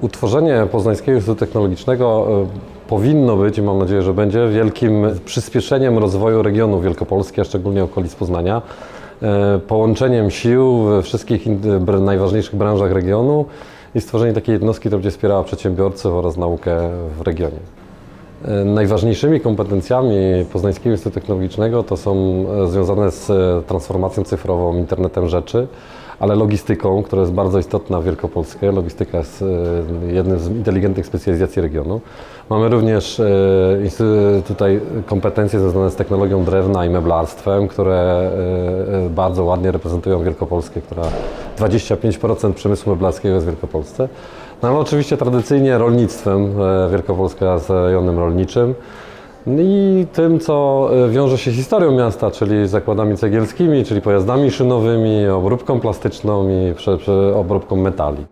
Utworzenie Poznańskiego Instytutu Technologicznego e, powinno być, i mam nadzieję, że będzie, wielkim przyspieszeniem rozwoju regionu Wielkopolski, a szczególnie okolic Poznania, e, połączeniem sił we wszystkich najważniejszych branżach regionu i stworzenie takiej jednostki, która będzie wspierała przedsiębiorców oraz naukę w regionie. E, Najważniejszymi kompetencjami Poznańskiego Instytutu Technologicznego to są związane z transformacją cyfrową, internetem rzeczy, ale logistyką, która jest bardzo istotna w Wielkopolsce. Logistyka jest e, jednym z inteligentnych specjalizacji regionu. Mamy również e, tutaj kompetencje związane z technologią drewna i meblarstwem, które e, bardzo ładnie reprezentują Wielkopolskę, która 25% przemysłu meblarskiego jest w Wielkopolsce. No ale oczywiście tradycyjnie rolnictwem, Wielkopolska z rejonem rolniczym i tym, co e, wiąże się z historią miasta, czyli zakładami cegielskimi, czyli pojazdami szynowymi, obróbką plastyczną i obróbką metali.